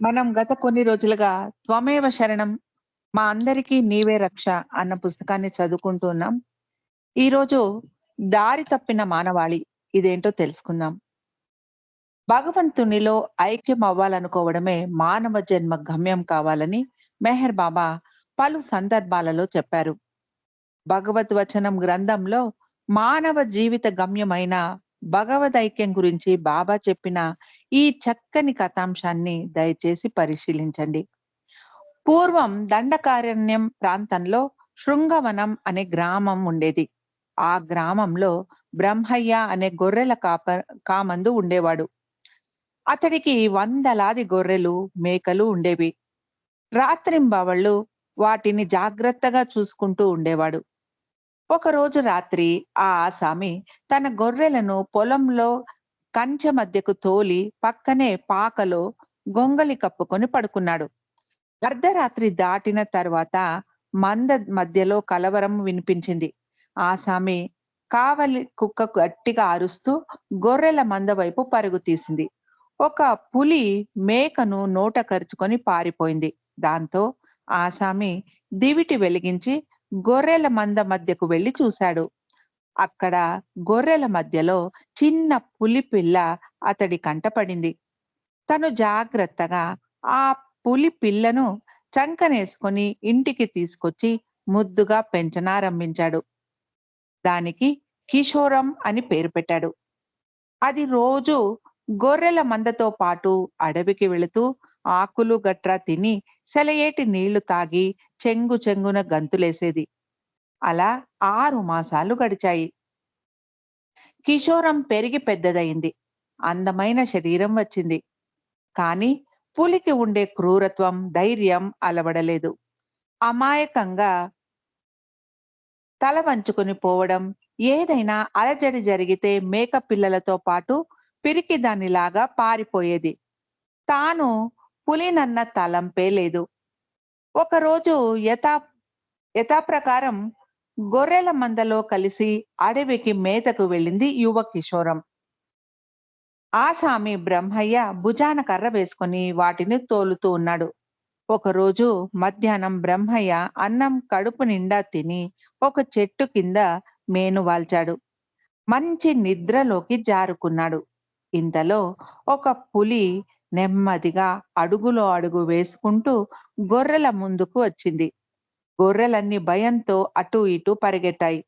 మనం గత కొన్ని రోజులుగా 'త్వమేవ శరణం మా అందరికీ నీవే రక్ష' అన్న పుస్తకాన్ని చదువుకుంటున్నాం ఈరోజు దారి తప్పిన మానవాళి ఇదేంటో తెలుసుకుందాం. భగవంతునిలో ఐక్యం అవ్వాలనుకోవడమే మానవ జన్మ గమ్యం కావాలని మెహర్ బాబా పలు సందర్భాలలో చెప్పారు. భగవద్వచనం గ్రంథంలో మానవ జీవిత గమ్యమైన భగవదైక్యం గురించి బాబా చెప్పిన ఈ చక్కని కథాంశాన్ని దయచేసి పరిశీలించండి. పూర్వం దండకారణ్యం ప్రాంతంలో శృంగవనం అనే గ్రామం ఉండేది. ఆ గ్రామంలో బ్రహ్మయ్య అనే గొర్రెల కాప కామందు ఉండేవాడు. అతడికి వందలాది గొర్రెలు, మేకలు ఉండేవి. రాత్రింబవళ్ళు వాటిని జాగ్రత్తగా చూసుకుంటూ ఉండేవాడు. ఒకరోజు రాత్రి ఆ ఆసామి తన గొర్రెలను పొలంలో కంచె మధ్యకు తోలి పక్కనే పాకలో గొంగలి కప్పుకొని పడుకున్నాడు. అర్ధరాత్రి దాటిన తర్వాత మంద మధ్యలో కలవరం వినిపించింది. ఆసామి కావలి కుక్క గట్టిగా అరుస్తూ గొర్రెల మంద వైపు పరుగు తీసింది. ఒక పులి మేకను నోట కరుచుకొని పారిపోయింది. దాంతో ఆసామి దివిటి వెలిగించి గొర్రెల మంద మధ్యకు వెళ్ళి చూశాడు. అక్కడ గొర్రెల మధ్యలో చిన్న పులి పిల్ల అతడి కంటపడింది. తను జాగ్రత్తగా ఆ పులి పిల్లను చంకనేసుకొని ఇంటికి తీసుకొచ్చి ముద్దుగా పెంచనారంభించాడు. దానికి కిషోరం అని పేరు పెట్టాడు. అది రోజు గొర్రెల మందతో పాటు అడవికి వెళుతూ ఆకులు గట్రా తిని సెలయేటి నీళ్ళు తాగి చెంగు చెంగున గంతులేసేది. అలా ఆరు మాసాలు గడిచాయి. కిషోరం పెరిగి పెద్దదయింది. అందమైన శరీరం వచ్చింది. కాని పులికి ఉండే క్రూరత్వం, ధైర్యం అలవడలేదు. అమాయకంగా తల వంచుకుని పోవడం, ఏదైనా అలజడి జరిగితే మేక పిల్లలతో పాటు పిరికి దానిలాగా పారిపోయేది. తాను పులినన్న తలంపే లేదు. ఒకరోజు యథా యథాప్రకారం గొర్రెల మందలో కలిసి అడవికి మేతకు వెళ్ళింది యువ కిషోరం. ఆసామి బ్రహ్మయ్య భుజాన కర్ర వేసుకుని వాటిని తోలుతూ ఉన్నాడు. ఒకరోజు మధ్యాహ్నం బ్రహ్మయ్య అన్నం కడుపు నిండా తిని ఒక చెట్టు కింద మేను వాల్చాడు. మంచి నిద్రలోకి జారుకున్నాడు. ఇంతలో ఒక పులి నెమ్మదిగా అడుగులో అడుగు వేసుకుంటూ గొర్రెల ముందుకు వచ్చింది. గొర్రెలన్నీ భయంతో అటూ ఇటూ పరిగెత్తాయి.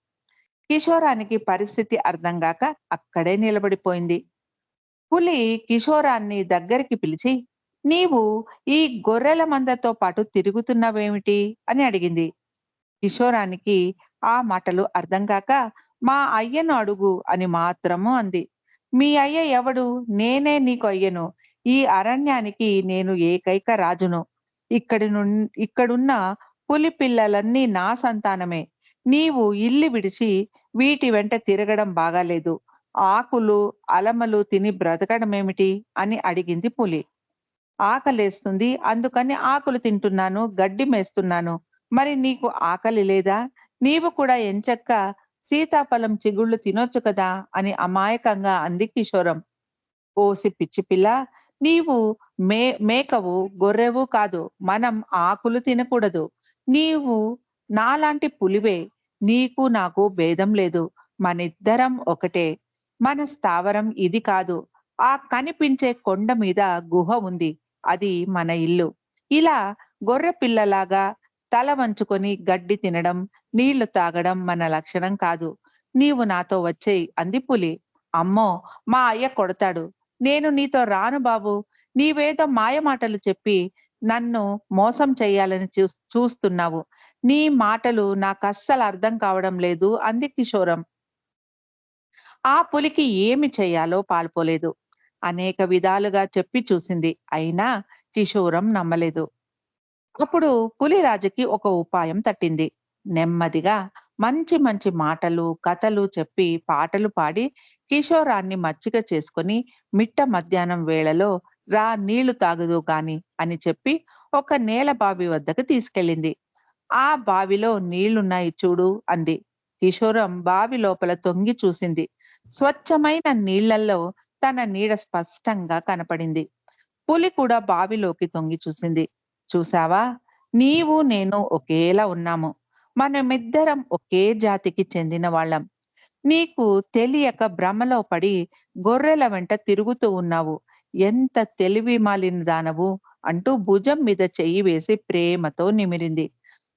కిషోరానికి పరిస్థితి అర్థంగాక అక్కడే నిలబడిపోయింది. పులి కిషోరాన్ని దగ్గరికి పిలిచి నీవు ఈ గొర్రెల మందతో పాటు తిరుగుతున్నావేమిటి అని అడిగింది. కిషోరానికి ఆ మాటలు అర్థం కాక మా అయ్యను అడుగు అని మాత్రము అంది. మీ అయ్య ఎవడు? నేనే నీకు అయ్యను. ఈ అరణ్యానికి నేను ఏకైక రాజును. ఇక్కడి ను ఇక్కడున్న పులి పిల్లలన్నీ నా సంతానమే. నీవు ఇల్లు విడిచి వీటి వెంట తిరగడం బాగాలేదు. ఆకులు, అలమలు తిని బ్రతకడమేమిటి? అని అడిగింది పులి. ఆకలేస్తుంది అందుకని ఆకులు తింటున్నాను, గడ్డి మేస్తున్నాను. మరి నీకు ఆకలి లేదా? నీవు కూడా ఎంచక్కా సీతాఫలం చిగుళ్ళు తినొచ్చు కదా అని అమాయకంగా అంది కిషోరం. ఓసి పిచ్చి పిల్ల నీవు మే మేకవు, గొర్రెవు కాదు. మనం ఆకులు తినకూడదు. నీవు నాలాంటి పులివే. నీకు నాకు భేదం లేదు. మనిద్దరం ఒకటే. మన స్థావరం ఇది కాదు. ఆ కనిపించే కొండ మీద గుహ ఉంది. అది మన ఇల్లు. ఇలా గొర్రె పిల్లలాగా తల వంచుకొని గడ్డి తినడం, నీళ్ళు తాగడం మన లక్షణం కాదు. నీవు నాతో వచ్చేయి అంది పులి. అమ్మో! మా అయ్య కొడతాడు. నేను నీతో రాను బాబూ. నీవేదో మాయమాటలు చెప్పి నన్ను మోసం చేయాలని చూస్తున్నావు. నీ మాటలు నాకు అస్సలు అర్థం కావడం లేదు అంది కిషోరం. ఆ పులికి ఏమి చేయాలో పాల్పోలేదు అనేక విధాలుగా చెప్పి చూసింది. అయినా కిషోరం నమ్మలేదు. అప్పుడు పులిరాజుకి ఒక ఉపాయం తట్టింది. నెమ్మదిగా మంచి మంచి మాటలు, కథలు చెప్పి పాటలు పాడి కిషోరాన్ని మచ్చిక చేసుకొని మిట్ట మధ్యాహ్నం వేళలో రా నీళ్ళు తాగదు కాని అని చెప్పి ఒక నేల బావి వద్దకు తీసుకెళ్ళింది. ఆ బావిలో నీళ్ళున్నాయి చూడు అంది. కిషోరం బావి లోపల తొంగి చూసింది. స్వచ్ఛమైన నీళ్ళలో తన నీడ స్పష్టంగా కనపడింది. పులి కూడా బావిలోకి తొంగి చూసింది. చూసావా? నీవు నేను ఒకేలా ఉన్నాము. మనమిద్దరం ఒకే జాతికి చెందిన వాళ్ళం. నీకు తెలియక భ్రమలో పడి గొర్రెల వెంట తిరుగుతూ ఉన్నావు. ఎంత తెలివి మాలిన దానవు అంటూ భుజం మీద చెయ్యి వేసి ప్రేమతో నిమిరింది.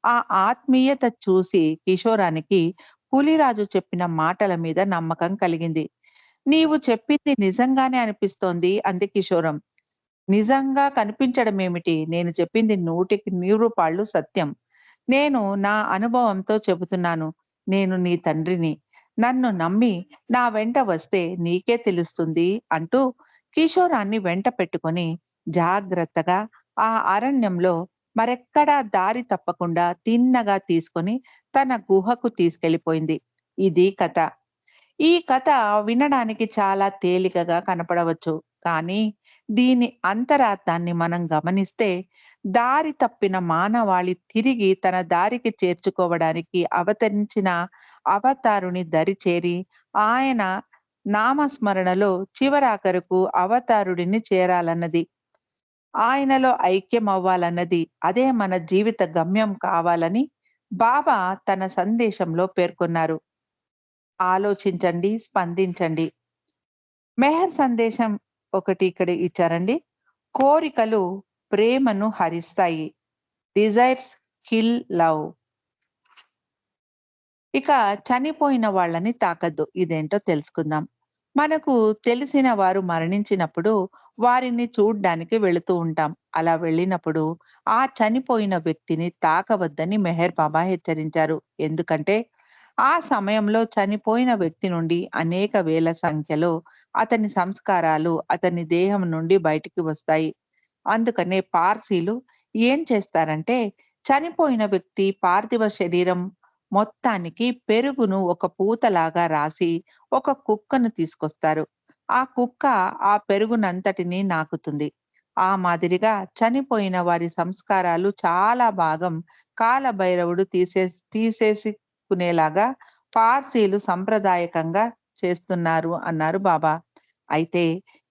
ఆ ఆత్మీయత చూసి కిషోరానికి పులిరాజు చెప్పిన మాటల మీద నమ్మకం కలిగింది. నీవు చెప్పింది నిజంగానే అనిపిస్తోంది అంది కిషోరం. నిజంగా కనిపించడమేమిటి? నేను చెప్పింది నూటికి నూరు పాళ్ళు సత్యం. నేను నా అనుభవంతో చెబుతున్నాను. నేను నీ తండ్రిని. నన్ను నమ్మి నా వెంట వస్తే నీకే తెలుస్తుంది అంటూ కిషోరాన్ని వెంట పెట్టుకొని జాగ్రత్తగా ఆ అరణ్యంలో మరెక్కడా దారి తప్పకుండా తిన్నగా తీసుకొని తన గుహకు తీసుకెళ్ళిపోయింది. ఇది కథ. ఈ కథ వినడానికి చాలా తేలికగా కనపడవచ్చు. కానీ దీని అంతరార్థాన్ని మనం గమనిస్తే దారి తప్పిన మానవాళి తిరిగి తన దారికి చేర్చుకోవడానికి అవతరించిన అవతారుని దరిచేరి ఆయన నామస్మరణలో చివరాఖరుకు అవతారుడిని చేరాలన్నది. ఆయనలో ఐక్యం అవ్వాలన్నది అదే మన జీవిత గమ్యం కావాలని బాబా తన సందేశంలో పేర్కొన్నారు. ఆలోచించండి, స్పందించండి. మెహర్ సందేశం ఒకటి ఇక్కడ ఇచ్చారండి. కోరికలు ప్రేమను హరిస్తాయి. Desires kill love. ఇక చనిపోయిన వాళ్ళని తాకద్దు. ఇదేంటో తెలుసుకుందాం. మనకు తెలిసిన వారు మరణించినప్పుడు వారిని చూడ్డానికి వెళుతూ ఉంటాం. అలా వెళ్ళినప్పుడు ఆ చనిపోయిన వ్యక్తిని తాకవద్దని మెహర్ బాబా హెచ్చరించారు. ఎందుకంటే ఆ సమయంలో చనిపోయిన వ్యక్తి నుండి అనేక వేల సంఖ్యలో అతని సంస్కారాలు అతని దేహం నుండి బయటికి వస్తాయి. అందుకనే పార్సీలు ఏం చేస్తారంటే చనిపోయిన వ్యక్తి పార్థివ శరీరం మొత్తానికి పెరుగును ఒక పూతలాగా రాసి ఒక కుక్కను తీసుకొస్తారు. ఆ కుక్క ఆ పెరుగునంతటిని నాకుతుంది. ఆ మాదిరిగా చనిపోయిన వారి సంస్కారాలు చాలా భాగం కాలభైరవుడు తీసే తీసేసుకునేలాగా పార్సీలు సంప్రదాయకంగా చేస్తున్నారు అన్నారు బాబా. అయితే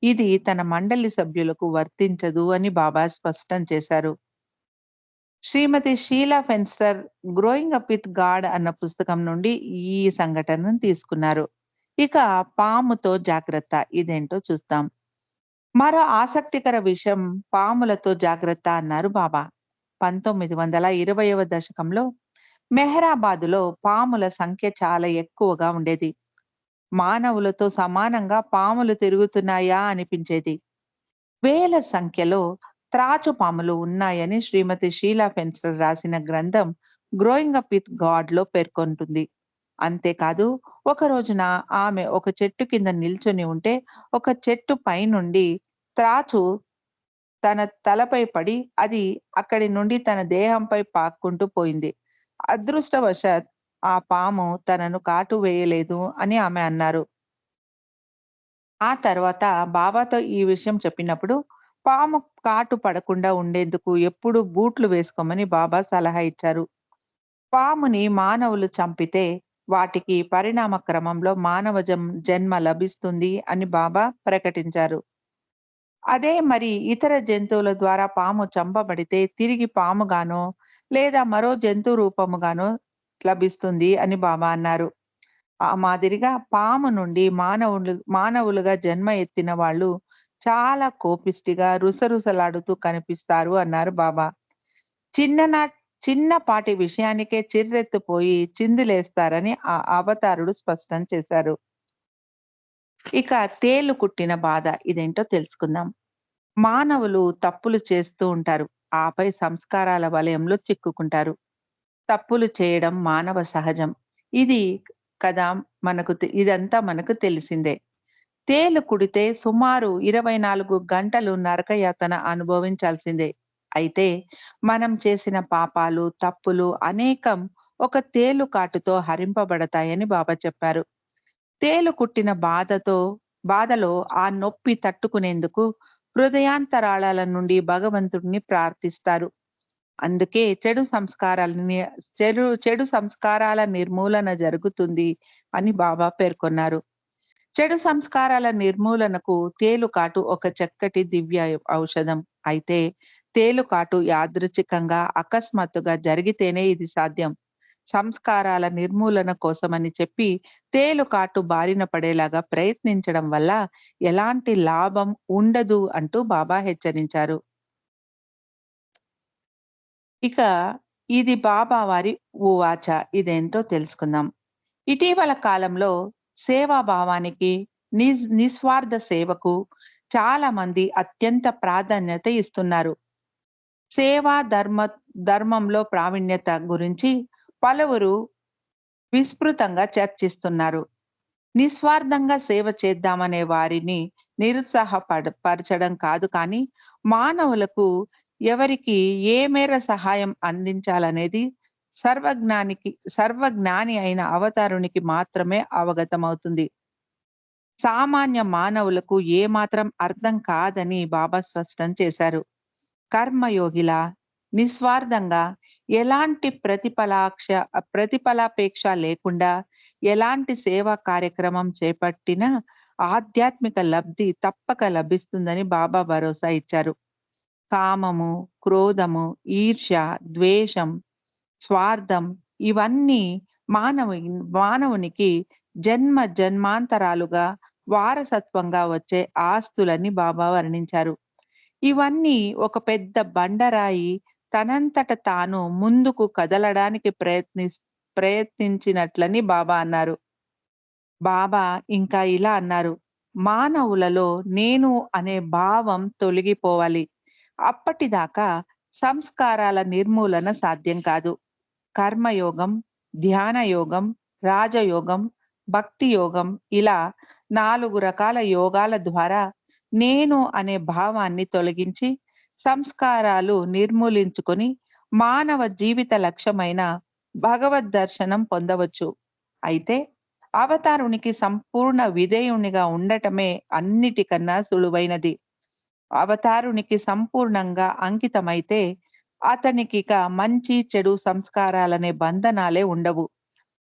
ఇది తన మండలి సభ్యులకు వర్తించదు అని బాబా స్పష్టం చేశారు. Srimati Sheela Fenster 'growing up with God' అన్న పుస్తకం నుండి ఈ సంఘటనను తీసుకున్నారు. ఇక పాముతో జాగ్రత్త. ఇదేంటో చూస్తాం మరో ఆసక్తికర విషయం పాములతో జాగ్రత్త అన్నారు బాబా. 1920వ దశకంలో మెహరాబాదులో పాముల సంఖ్య చాలా ఎక్కువగా ఉండేది. మానవులతో సమానంగా పాములు తిరుగుతున్నాయా అనిపించేది. వేల సంఖ్యలో త్రాచు పాములు ఉన్నాయని శ్రీమతి షీలా ఫెన్సర్ రాసిన గ్రంథం 'గ్రోయింగ్ అప్ విత్ గాడ్'లో పేర్కొంటుంది. అంతేకాదు ఒక రోజున ఆమె ఒక చెట్టు కింద నిల్చొని ఉంటే ఒక చెట్టు పైనుండి త్రాచు తన తలపై పడి అది అక్కడి నుండి తన దేహంపై పాక్కుంటూ పోయింది. అదృష్టవశాత్ ఆ పాము తనను కాటు వేయలేదు అని ఆమె అన్నారు. ఆ తర్వాత బాబాతో ఈ విషయం చెప్పినప్పుడు పాము కాటు పడకుండా ఉండేందుకు ఎప్పుడూ బూట్లు వేసుకోమని బాబా సలహా ఇచ్చారు. పాముని మానవులు చంపితే వాటికి పరిణామ క్రమంలో మానవ జన్మ లభిస్తుంది అని బాబా ప్రకటించారు. అదే మరి ఇతర జంతువుల ద్వారా పాము చంపబడితే తిరిగి పాముగానో లేదా మరో జంతు రూపముగానో లభిస్తుంది అని బాబా అన్నారు. ఆ మాదిరిగా పాము నుండి మానవులు మానవులుగా జన్మ ఎత్తిన వాళ్ళు చాలా కోపిష్టిగా, రుసరుసలాడుతూ కనిపిస్తారు అన్నారు బాబా. చిన్ననా చిన్నపాటి విషయానికే చిర్రెత్తుపోయి చిందులేస్తారని ఆ అవతారుడు స్పష్టం చేశారు. ఇక తేలు కుట్టిన బాధ. ఇదేంటో తెలుసుకుందాం. మానవులు తప్పులు చేస్తూ ఉంటారు. ఆపై సంస్కారాల వలయంలో చిక్కుకుంటారు. తప్పులు చేయడం మానవ సహజం. ఇది కదా మనకు ఇదంతా మనకు తెలిసిందే. తేలు కుడితే సుమారు 24 గంటలు నరకయాతన అనుభవించాల్సిందే. అయితే మనం చేసిన పాపాలు, తప్పులు అనేకం ఒక తేలు కాటుతో హరింపబడతాయని బాబా చెప్పారు. తేలు కుట్టిన బాధతో బాధలో ఆ నొప్పి తట్టుకునేందుకు హృదయాంతరాళాల నుండి భగవంతుడిని ప్రార్థిస్తారు. అందుకే చెడు సంస్కారాలని చెడు చెడు సంస్కారాల నిర్మూలన జరుగుతుంది అని బాబా పేర్కొన్నారు. చెడు సంస్కారాల నిర్మూలనకు తేలుకాటు ఒక చక్కటి దివ్య ఔషధం. అయితే తేలుకాటు యాదృచ్ఛికంగా, అకస్మాత్తుగా జరిగితేనే ఇది సాధ్యం. సంస్కారాల నిర్మూలన కోసమని చెప్పి తేలుకాటు బారిన పడేలాగా ప్రయత్నించడం వల్ల ఎలాంటి లాభం ఉండదు అంటూ బాబా హెచ్చరించారు. ఇక ఇది బాబా వారి ఊవాచ ఇదేంటో తెలుసుకుందాం. ఇటీవల కాలంలో సేవా భావానికి, నిజ్ నిస్వార్థ సేవకు చాలా మంది అత్యంత ప్రాధాన్యత ఇస్తున్నారు. సేవా ధర్మ ధర్మంలో ప్రావీణ్యత గురించి పలువురు విస్తృతంగా చర్చిస్తున్నారు. నిస్వార్థంగా సేవ చేద్దామనే వారిని నిరుత్సాహపరచడం కాదు కానీ, మానవులకు ఎవరికి ఏ మేర సహాయం అందించాలనేది సర్వజ్ఞానికి సర్వజ్ఞాని అయిన అవతారునికి మాత్రమే అవగతమవుతుంది. సామాన్య మానవులకు ఏమాత్రం అర్థం కాదని బాబా స్పష్టం చేశారు. కర్మయోగిలా, నిస్వార్థంగా, ఎలాంటి ప్రతిఫలాక్ష ప్రతిఫలాపేక్ష లేకుండా ఎలాంటి సేవా కార్యక్రమం చేపట్టినా ఆధ్యాత్మిక లబ్ధి తప్పక లభిస్తుందని బాబా భరోసా ఇచ్చారు. కామము, క్రోధము, ఈర్ష్య, ద్వేషం, స్వార్థం ఇవన్నీ మానవు మానవునికి జన్మ జన్మాంతరాలుగా వారసత్వంగా వచ్చే ఆస్తులని బాబా వర్ణించారు. ఇవన్నీ ఒక పెద్ద బండరాయి తనంతట తాను ముందుకు కదలడానికి ప్రయత్ని ప్రయత్నించినట్లని బాబా అన్నారు. బాబా ఇంకా ఇలా అన్నారు. మానవులలో నేను అనే భావం తొలగిపోవాలి. అప్పటిదాకా సంస్కారాల నిర్మూలన సాధ్యం కాదు. కర్మయోగం, ధ్యాన యోగం, రాజయోగం, భక్తి యోగం ఇలా నాలుగు రకాల యోగాల ద్వారా నేను అనే భావాన్ని తొలగించి సంస్కారాలు నిర్మూలించుకొని మానవ జీవిత లక్ష్యమైన భగవద్ దర్శనం పొందవచ్చు. అయితే అవతారునికి సంపూర్ణ విధేయునిగా ఉండటమే అన్నిటికన్నా సులువైనది. అవతారునికి సంపూర్ణంగా అంకితమైతే అతనికిక మంచి, చెడు సంస్కారాలనే బంధనాలే ఉండవు.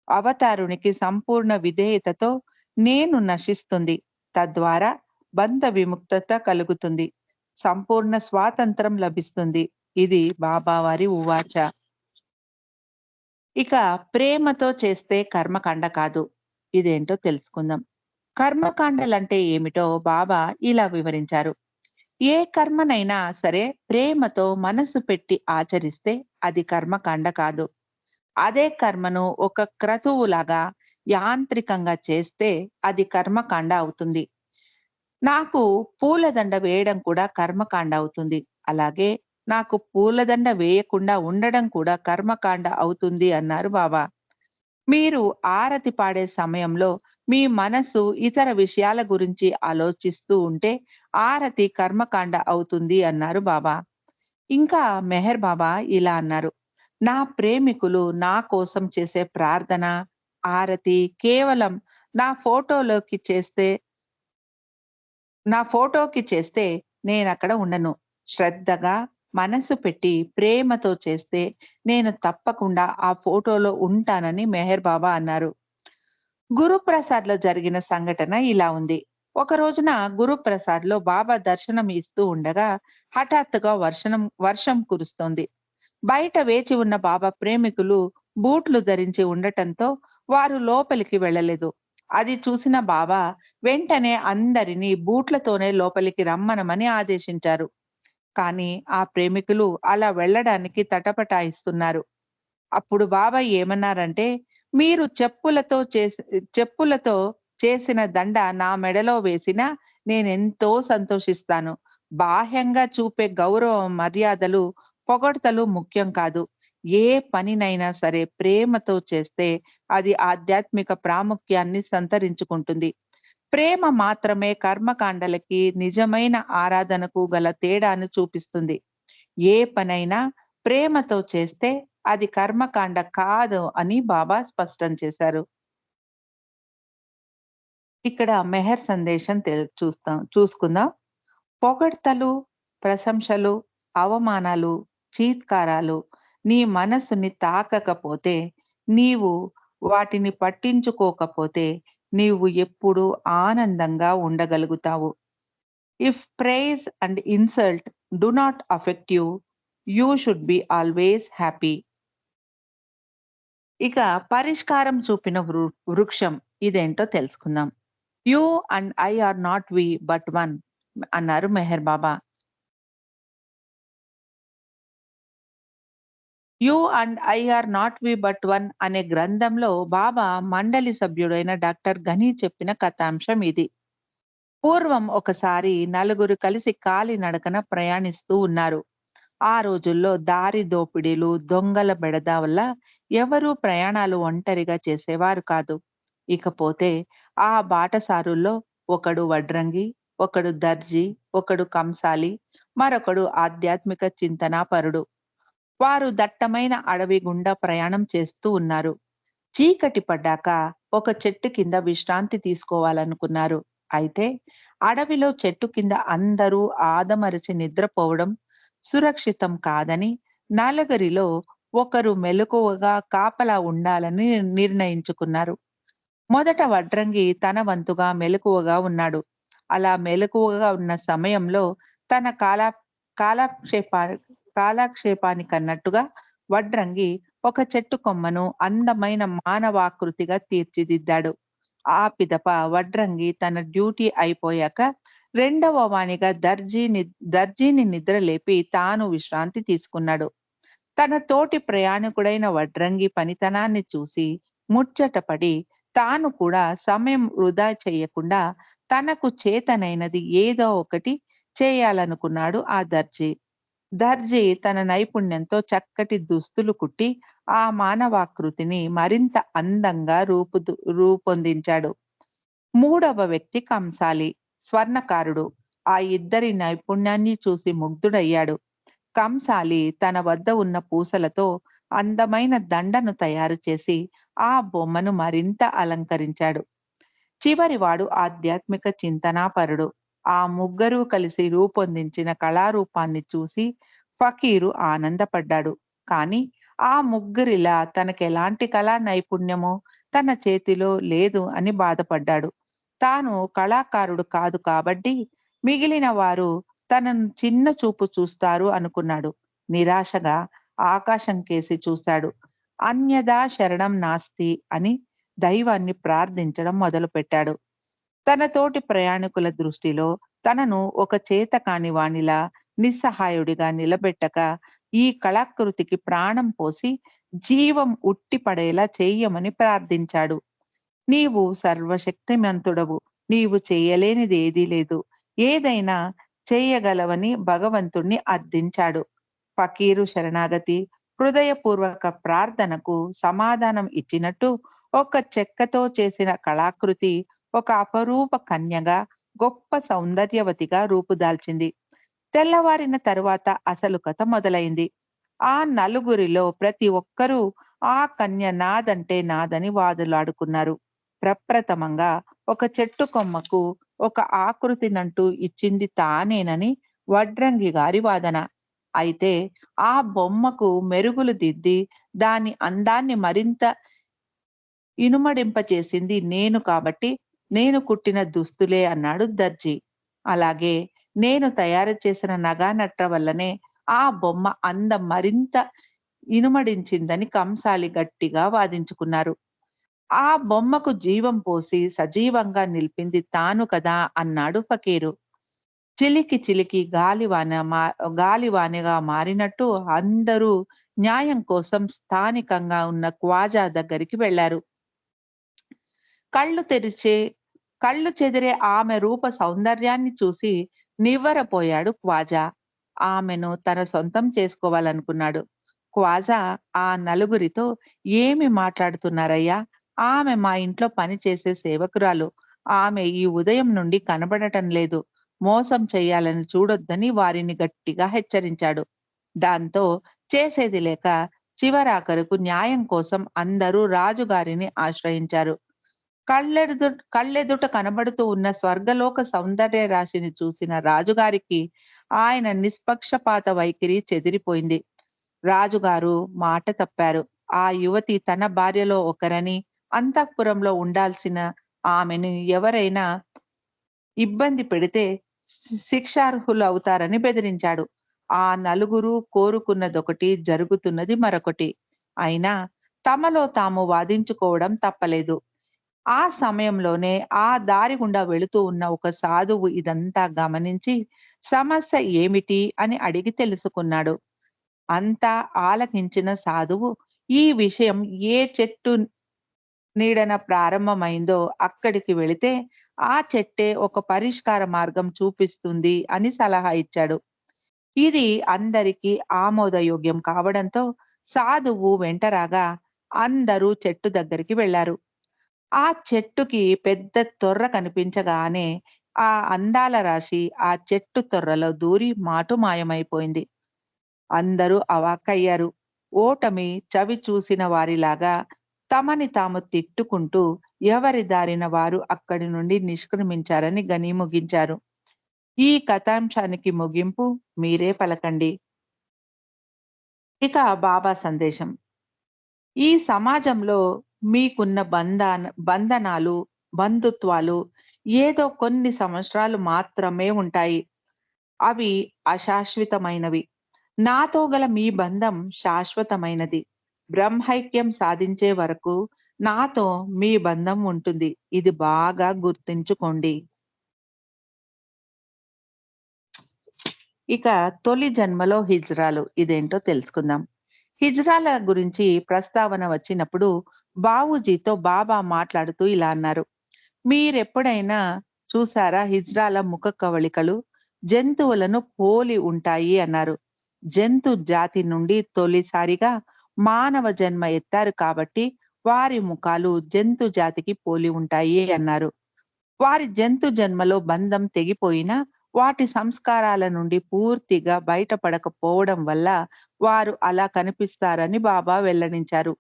అవతారునికి సంపూర్ణ విధేయతతో నేను నశిస్తుంది. తద్వారా బంధ విముక్తత కలుగుతుంది. సంపూర్ణ స్వాతంత్రం లభిస్తుంది. ఇది బాబా వారి ఉవాచ. ఇక ప్రేమతో చేస్తే కర్మకాండ కాదు. ఇదేంటో తెలుసుకుందాం. కర్మకాండలంటే ఏమిటో బాబా ఇలా వివరించారు. ఏ కర్మనైనా సరే ప్రేమతో మనసు పెట్టి ఆచరిస్తే అది కర్మకాండ కాదు. అదే కర్మను ఒక క్రతువులాగా యాంత్రికంగా చేస్తే అది కర్మకాండ అవుతుంది. నాకు పూలదండ వేయడం కూడా కర్మకాండ అవుతుంది. అలాగే నాకు పూలదండ వేయకుండా ఉండడం కూడా కర్మకాండ అవుతుంది అన్నారు బాబా. మీరు ఆరతి పాడే సమయంలో మీ మనసు ఇతర విషయాల గురించి ఆలోచిస్తూ ఉంటే ఆరతి కర్మకాండ అవుతుంది అన్నారు బాబా. ఇంకా మెహర్ బాబా ఇలా అన్నారు. నా ప్రేమికులు నా కోసం చేసే ప్రార్థన, ఆరతి కేవలం నా ఫోటోలోకి చేస్తే నా ఫోటోకి చేస్తే నేను అక్కడ ఉండను. శ్రద్ధగా, మనసు పెట్టి, ప్రేమతో చేస్తే నేను తప్పకుండా ఆ ఫోటోలో ఉంటానని మెహర్ బాబా అన్నారు. గురుప్రసాద్‌లో జరిగిన సంఘటన ఇలా ఉంది. ఒక రోజున గురుప్రసాద్‌లో బాబా దర్శనం ఇస్తూ ఉండగా హఠాత్తుగా వర్షం వర్షం కురుస్తోంది. బయట వేచి ఉన్న బాబా ప్రేమికులు బూట్లు ధరించి ఉండటంతో వారు లోపలికి వెళ్ళలేదు. అది చూసిన బాబా వెంటనే అందరినీ బూట్లతోనే లోపలికి రమ్మనమని ఆదేశించారు. కానీ ఆ ప్రేమికులు అలా వెళ్ళడానికి తటపటాయిస్తున్నారు. అప్పుడు బాబా ఏమన్నారంటే, "మీరు చెప్పులతో చేసి చెప్పులతో చేసిన దండ నా మెడలో వేసినా నేనెంతో సంతోషిస్తాను. బాహ్యంగా చూపే గౌరవ మర్యాదలు, పొగడ్తలు ముఖ్యం కాదు. ఏ పనినైనా సరే ప్రేమతో చేస్తే అది ఆధ్యాత్మిక ప్రాముఖ్యాన్ని సంతరించుకుంటుంది. ప్రేమ మాత్రమే కర్మకాండలకి, నిజమైన ఆరాధనకు గల తేడాను చూపిస్తుంది. ఏ పనైనా ప్రేమతో చేస్తే అది కర్మకాండ కాదు" అని బాబా స్పష్టం చేశారు. ఇక్కడ మెహర్ సందేశం తెల్ చూస్తాం చూసుకుందాం. పొగడ్తలు, ప్రశంసలు, అవమానాలు, చీత్కారాలు నీ మనస్సుని తాకకపోతే, నీవు వాటిని పట్టించుకోకపోతే నీవు ఎప్పుడూ ఆనందంగా ఉండగలుగుతావు. If praise and insult do not affect you, you should be always happy. ఇక పరిష్కారం చూపిన వృ వృక్షం ఇదేంటో తెలుసుకుందాం. You and I are not we but one అన్నారు Meher Baba. You and I are not we but one అనే గ్రంథంలో బాబా మండలి సభ్యుడైన డాక్టర్ ఘనీ చెప్పిన కథాంశం ఇది. పూర్వం ఒకసారి నలుగురు కలిసి కాలినడకన ప్రయాణిస్తూ ఉన్నారు. ఆ రోజుల్లో దారి దోపిడీలు, దొంగల బెడద వల్ల ఎవరూ ప్రయాణాలు ఒంటరిగా చేసేవారు కాదు. ఇకపోతే ఆ బాటసారుల్లో ఒకడు వడ్రంగి, ఒకడు దర్జీ, ఒకడు కంసాలి, మరొకడు ఆధ్యాత్మిక చింతనాపరుడు. వారు దట్టమైన అడవి గుండా ప్రయాణం చేస్తూ ఉన్నారు. చీకటి పడ్డాక ఒక చెట్టు కింద విశ్రాంతి తీసుకోవాలనుకున్నారు. అయితే అడవిలో చెట్టు కింద అందరూ ఆదమరచి నిద్రపోవడం సురక్షితం కాదని నలుగురిలో ఒకరు మెలకువగా కాపలా ఉండాలని నిర్ణయించుకున్నారు. మొదట వడ్రంగి తన వంతుగా మెలకువగా ఉన్నాడు. అలా మెలకువగా ఉన్న సమయంలో తన కాలా కాలక్షేపా కాలాక్షేపానికన్నట్టుగా వడ్రంగి ఒక చెట్టు కొమ్మను అందమైన మానవాకృతిగా తీర్చిదిద్దాడు. ఆ పిదప వడ్రంగి తన డ్యూటీ అయిపోయాక రెండవ వాణిగా దర్జీని దర్జీని నిద్రలేపి తాను విశ్రాంతి తీసుకున్నాడు. తన తోటి ప్రయాణికుడైన వడ్రంగి పనితనాన్ని చూసి ముచ్చటపడి తాను కూడా సమయం వృధా చేయకుండా తనకు చేతనైనది ఏదో ఒకటి చేయాలనుకున్నాడు ఆ దర్జీ. దర్జీ తన నైపుణ్యంతో చక్కటి దుస్తులు కుట్టి ఆ మానవాకృతిని మరింత అందంగా రూపు రూపొందించాడు. మూడవ వ్యక్తి కంసాలి, స్వర్ణకారుడు. ఆ ఇద్దరి నైపుణ్యాన్ని చూసి ముగ్ధుడయ్యాడు. కంసాలి తన వద్ద ఉన్న పూసలతో అందమైన దండను తయారు చేసి ఆ బొమ్మను మరింత అలంకరించాడు. చివరివాడు ఆధ్యాత్మిక చింతనాపరుడు. ఆ ముగ్గురు కలిసి రూపొందించిన కళారూపాన్ని చూసి ఫకీరు ఆనందపడ్డాడు. కాని ఆ ముగ్గురిలా తనకెలాంటి కళా నైపుణ్యమో తన చేతిలో లేదు అని బాధపడ్డాడు. తాను కళాకారుడు కాదు కాబట్టి మిగిలిన వారు తనను చిన్న చూపు చూస్తారు అనుకున్నాడు. నిరాశగా ఆకాశం కేసి చూశాడు. అన్యదా శరణం నాస్తి అని దైవాన్ని ప్రార్థించడం మొదలుపెట్టాడు. తన తోటి ప్రయాణికుల దృష్టిలో తనను ఒక చేత కాని వానిలా నిస్సహాయుడిగా నిలబెట్టక ఈ కళాకృతికి ప్రాణం పోసి జీవం ఉట్టిపడేలా చేయమని ప్రార్థించాడు. నీవు సర్వశక్తిమంతుడవు. నీవు చెయ్యలేనిదేదీ లేదు. ఏదైనా చేయగలవని భగవంతుణ్ణి అర్థించాడు. ఫకీరు శరణాగతి, హృదయపూర్వక ప్రార్థనకు సమాధానం ఇచ్చినట్టు ఒక చెక్కతో చేసిన కళాకృతి ఒక అపరూప కన్యగా, గొప్ప సౌందర్యవతిగా రూపుదాల్చింది. తెల్లవారిన తరువాత అసలు కథ మొదలైంది. ఆ నలుగురిలో ప్రతి ఒక్కరూ ఆ కన్య నాదంటే నాదని వాదులాడుకున్నారు. ప్రప్రథమంగా ఒక చెట్టు కొమ్మకు ఒక ఆకృతినంటూ ఇచ్చింది తానేనని వడ్రంగి గారి వాదన. అయితే ఆ బొమ్మకు మెరుగులు దిద్ది దాని అందాన్ని మరింత ఇనుమడింప చేసింది నేను కాబట్టి నేను కుట్టిన దుస్తులే అన్నాడు దర్జీ. అలాగే నేను తయారు చేసిన నగానట్ర వల్లనే ఆ బొమ్మ అందం మరింత ఇనుమడించిందని కంసాలి గట్టిగా వాదించుకున్నారు. ఆ బొమ్మకు జీవం పోసి సజీవంగా నిలిపింది తాను కదా అన్నాడు ఫకీరు. చిలికి చిలికి గాలివాన మా గాలివానగా మారినట్టు అందరూ న్యాయం కోసం స్థానికంగా ఉన్న క్వాజా దగ్గరికి వెళ్ళారు. కళ్ళు తెరిచే కళ్ళు చెదిరే ఆమె రూప సౌందర్యాన్ని చూసి నివ్వరపోయాడు క్వాజా. ఆమెను తన సొంతం చేసుకోవాలనుకున్నాడు. క్వాజా ఆ నలుగురితో ఏమి మాట్లాడుతున్నారయ్యా? ఆమె మా ఇంట్లో పనిచేసే సేవకురాలు. ఆమె ఈ ఉదయం నుండి కనబడటం లేదు. మోసం చేయాలని చూడొద్దని వారిని గట్టిగా హెచ్చరించాడు. దాంతో చేసేది లేక చివరాఖరుకు న్యాయం కోసం అందరూ రాజుగారిని ఆశ్రయించారు. కళ్ళెదు కళ్ళెదుట కనబడుతూ ఉన్న స్వర్గలోక సౌందర్య రాశిని చూసిన రాజుగారికి ఆయన నిష్పక్షపాత వైఖరి చెదిరిపోయింది. రాజుగారు మాట తప్పారు. ఆ యువతి తన భార్యలో ఒకరని, అంతఃపురంలో ఉండాల్సిన ఆమెను ఎవరైనా ఇబ్బంది పెడితే శిక్షార్హులు అవుతారని బెదిరించాడు ఆ నలుగురు కోరుకున్నదొకటి జరుగుతున్నది మరొకటి అయినా తమలో తాము వాదించుకోవడం తప్పలేదు ఆ సమయంలోనే ఆ దారి గుండా వెళుతూ ఉన్న ఒక సాధువు ఇదంతా గమనించి సమస్య ఏమిటి? అని అడిగి తెలుసుకున్నాడు. అంతా ఆలకించిన సాధువు ఈ విషయం ఏ చెట్టు నీడన ప్రారంభమైందో అక్కడికి వెళితే ఆ చెట్టే ఒక పరిష్కార మార్గం చూపిస్తుంది అని సలహా ఇచ్చాడు. ఇది అందరికీ ఆమోదయోగ్యం కావడంతో సాధువు వెంటరాగా అందరూ చెట్టు దగ్గరికి వెళ్ళారు. ఆ చెట్టుకి పెద్ద తొర్ర కనిపించగానే ఆ అందాల రాశి ఆ చెట్టు తొర్రలో దూరి మాటు మాయమైపోయింది. అందరూ అవాక్కయ్యారు. ఓటమి చవి చూసిన వారిలాగా తమని తాము తిట్టుకుంటూ ఎవరి దారిన వారు అక్కడి నుండి నిష్క్రమించారని గని ముగించారు. ఈ కథాంశానికి ముగింపు మీరే పలకండి. ఇక బాబా సందేశం. ఈ సమాజంలో మీకున్న బంధాన బంధనాలు బంధుత్వాలు ఏదో కొన్ని సంవత్సరాలు మాత్రమే ఉంటాయి. అవి అశాశ్వతమైనవి. నాతో గల మీ బంధం శాశ్వతమైనది. బ్రహ్మైక్యం సాధించే వరకు నాతో మీ బంధం ఉంటుంది. ఇది బాగా గుర్తించుకోండి. ఇక తొలి జన్మలో హిజ్రాలు. ఇదేంటో తెలుసుకుందాం. హిజ్రాల గురించి ప్రస్తావన వచ్చినప్పుడు బావూజీతో బాబా మాట్లాడుతూ ఇలా అన్నారు. మీరెప్పుడైనా చూసారా హిజ్రాల ముఖ కవళికలు? జంతువులను పోలి ఉంటాయి అన్నారు. జంతు జాతి నుండి తొలిసారిగా మానవ జన్మ ఎత్తారు కాబట్టి వారి ముఖాలు జంతు జాతికి పోలి ఉంటాయి అన్నారు. వారి జంతు జన్మలో బంధం తెగిపోయినా వాటి సంస్కారాల నుండి పూర్తిగా బయటపడకపోవడం వల్ల వారు అలా కనిపిస్తారని బాబా వెల్లడించారు.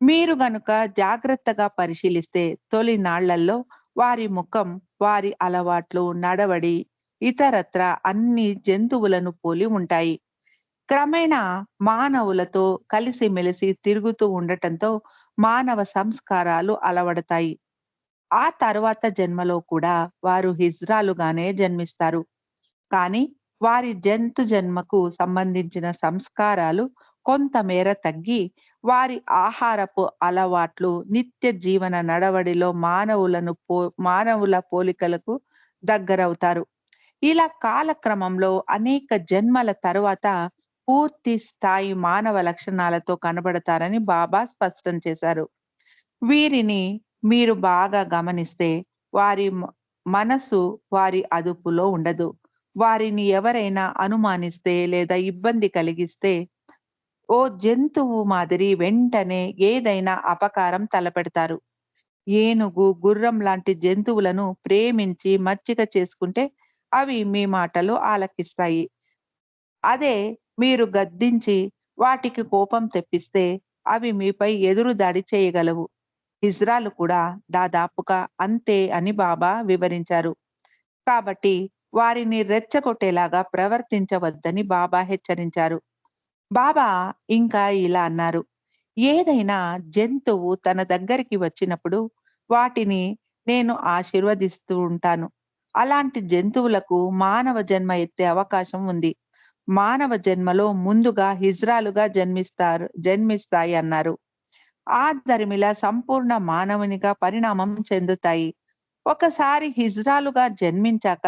మీరు గనుక జాగ్రత్తగా పరిశీలిస్తే తొలి నాళ్ళలో వారి ముఖం వారి అలవాట్లు నడవడి ఇతరత్ర అన్ని జంతువులను పోలి ఉంటాయి. క్రమేణా మానవులతో కలిసిమెలిసి తిరుగుతూ ఉండటంతో మానవ సంస్కారాలు అలవడతాయి. ఆ తర్వాత జన్మలో కూడా వారు హిజ్రాలుగానే జన్మిస్తారు. కానీ వారి జంతు జన్మకు సంబంధించిన సంస్కారాలు కొంతమేర తగ్గి వారి ఆహారపు అలవాట్లు నిత్య జీవన నడవడిలో మానవులను పో మానవుల పోలికలకు దగ్గరవుతారు. ఇలా కాలక్రమంలో అనేక జన్మల తరువాత పూర్తి స్థాయి మానవ లక్షణాలతో కనబడతారని బాబా స్పష్టం చేశారు. వీరిని మీరు బాగా గమనిస్తే వారి మనసు వారి అదుపులో ఉండదు. వారిని ఎవరైనా అనుమానిస్తే లేదా ఇబ్బంది కలిగిస్తే ఓ జంతువు మాదిరి వెంటనే ఏదైనా అపకారం తలపెడతారు. ఏనుగు గుర్రం లాంటి జంతువులను ప్రేమించి మచ్చిక చేసుకుంటే అవి మీ మాటలు ఆలకిస్తాయి. అదే మీరు గద్దించి వాటికి కోపం తెప్పిస్తే అవి మీపై ఎదురు దాడి చేయగలవు. హిజ్రాలు కూడా దాదాపుగా అంతే అని బాబా వివరించారు. కాబట్టి వారిని రెచ్చగొట్టేలాగా ప్రవర్తించవద్దని బాబా హెచ్చరించారు. బాబా ఇంకా ఇలా అన్నారు. ఏదైనా జంతువు తన దగ్గరికి వచ్చినప్పుడు వాటిని నేను ఆశీర్వదిస్తూ ఉంటాను. అలాంటి జంతువులకు మానవ జన్మ ఎత్తే అవకాశం ఉంది. మానవ జన్మలో ముందుగా హిజ్రాలుగా జన్మిస్తారు జన్మిస్తాయి అన్నారు. ఆ ధర్మిల సంపూర్ణ మానవునిగా పరిణామం చెందుతాయి. ఒకసారి హిజ్రాలుగా జన్మించాక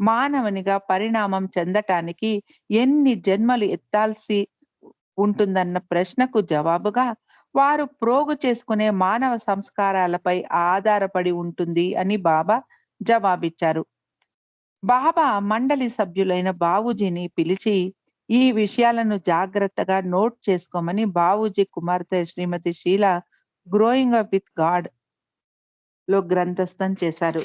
మానవునిగా పరిణామం చెందటానికి ఎన్ని జన్మలు ఎత్తాల్సి ఉంటుందన్న ప్రశ్నకు జవాబుగా వారు ప్రోగు చేసుకునే మానవ సంస్కారాలపై ఆధారపడి ఉంటుంది అని బాబా జవాబిచ్చారు. బాబా మండలి సభ్యులైన బావుజీని పిలిచి ఈ విషయాలను జాగ్రత్తగా నోట్ చేసుకోమని బావుజీ కుమార్తె శ్రీమతి షీల గ్రోయింగ్ అప్ విత్ గాడ్లో గ్రంథస్థం చేశారు.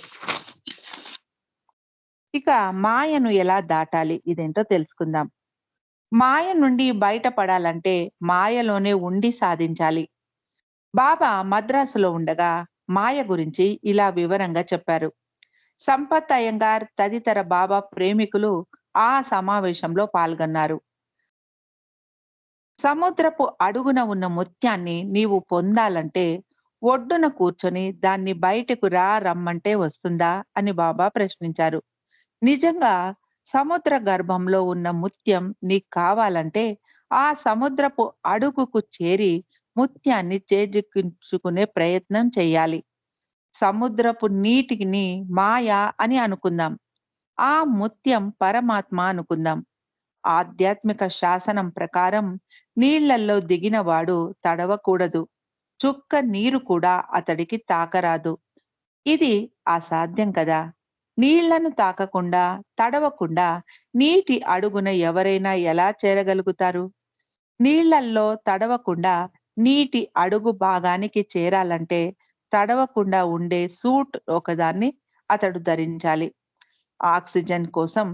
ఇక మాయను ఎలా దాటాలి? ఇదేంటో తెలుసుకుందాం. మాయ నుండి బయటపడాలంటే మాయలోనే ఉండి సాధించాలి. బాబా మద్రాసులో ఉండగా మాయ గురించి ఇలా వివరంగా చెప్పారు. సంపత్ అయ్యంగార్ తదితర బాబా ప్రేమికులు ఆ సమావేశంలో పాల్గొన్నారు. సముద్రపు అడుగున ఉన్న ముత్యాన్ని నీవు పొందాలంటే ఒడ్డున కూర్చొని దాన్ని బయటకు రా రమ్మంటే వస్తుందా అని బాబా ప్రశ్నించారు. నిజంగా సముద్ర గర్భంలో ఉన్న ముత్యం నీకు కావాలంటే ఆ సముద్రపు అడుగుకు చేరి ముత్యాన్ని చేజిక్కించుకునే ప్రయత్నం చేయాలి సముద్రపు నీటిని మాయా అని అనుకుందాం. ఆ ముత్యం పరమాత్మ అనుకుందాం. ఆధ్యాత్మిక శాసనం ప్రకారం నీళ్ళల్లో దిగినవాడు తడవకూడదు. చుక్క నీరు కూడా అతడికి తాకరాదు. ఇది అసాధ్యం కదా? నీళ్ళను తాకకుండా తడవకుండా నీటి అడుగున ఎవరైనా ఎలా చేరగలుగుతారు? నీళ్ళల్లో తడవకుండా నీటి అడుగు భాగానికి చేరాలంటే తడవకుండా ఉండే సూట్ ఒకదాన్ని అతడు ధరించాలి. ఆక్సిజన్ కోసం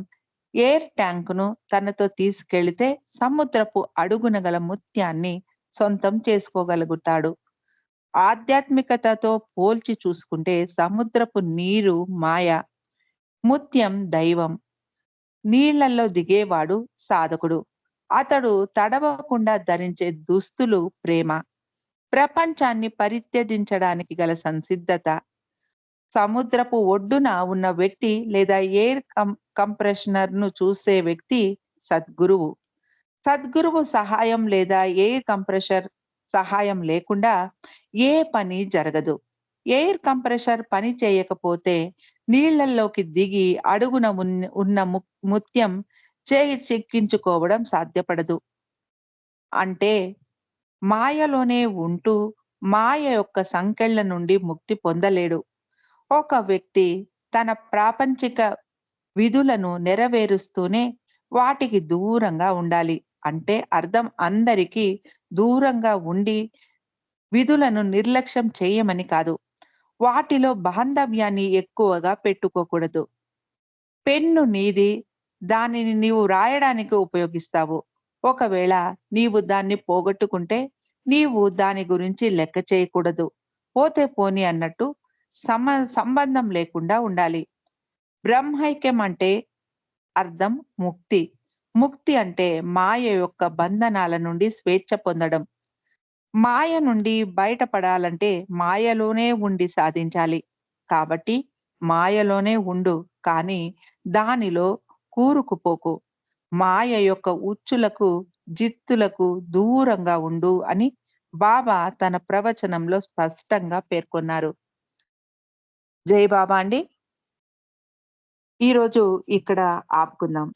ఎయిర్ ట్యాంకును తనతో తీసుకెళితే సముద్రపు అడుగున గల ముత్యాన్ని సొంతం చేసుకోగలుగుతాడు. ఆధ్యాత్మికతతో పోల్చి చూసుకుంటే సముద్రపు నీరు మాయ ముత్యం దైవం. నీళ్ళలో దిగేవాడు సాధకుడు. అతడు తడవకుండా ధరించే దుస్తులు ప్రేమ. ప్రపంచాన్ని పరిత్యజించడానికి గల సంసిద్ధత. సముద్రపు ఒడ్డున ఉన్న వ్యక్తి లేదా ఎయిర్ కం కంప్రెషనర్ను చూసే వ్యక్తి సద్గురువు. సద్గురువు సహాయం లేదా ఎయిర్ కంప్రెషర్ సహాయం లేకుండా ఏ పని జరగదు. ఎయిర్ కంప్రెషర్ పని చేయకపోతే నీళ్ళల్లోకి దిగి అడుగున ఉన్న- ఉన్న ము- ముత్యం చేయి చిక్కించుకోవడం సాధ్యపడదు. అంటే మాయలోనే ఉంటూ మాయ యొక్క సంకెళ్ళ నుండి ముక్తి పొందలేడు. ఒక వ్యక్తి తన ప్రాపంచిక విధులను నెరవేరుస్తూనే వాటికి దూరంగా ఉండాలి. అంటే అర్థం అందరికీ దూరంగా ఉండి విధులను నిర్లక్ష్యం చేయమని కాదు. వాటిలో బాంధవ్యాన్ని ఎక్కువగా పెట్టుకోకూడదు. పెన్ను నీది దానిని నీవు రాయడానికి ఉపయోగిస్తావు. ఒకవేళ నీవు దాన్ని పోగొట్టుకుంటే నీవు దాని గురించి లెక్క చేయకూడదు. పోతే పోని అన్నట్టు సమ సంబంధం లేకుండా ఉండాలి. బ్రహ్మైక్యం అంటే అర్థం ముక్తి. ముక్తి అంటే మాయ యొక్క బంధనాల నుండి స్వేచ్ఛ పొందడం. మాయ నుండి బయటపడాలంటే మాయలోనే ఉండి సాధించాలి. కాబట్టి మాయలోనే ఉండు కానీ దానిలో కూరుకుపోకు. మాయ యొక్క ఉచ్చులకు జిత్తులకు దూరంగా ఉండు అని బాబా తన ప్రవచనంలో స్పష్టంగా పేర్కొన్నారు. జై బాబా అండి. ఈరోజు ఇక్కడ ఆపుకుందాం.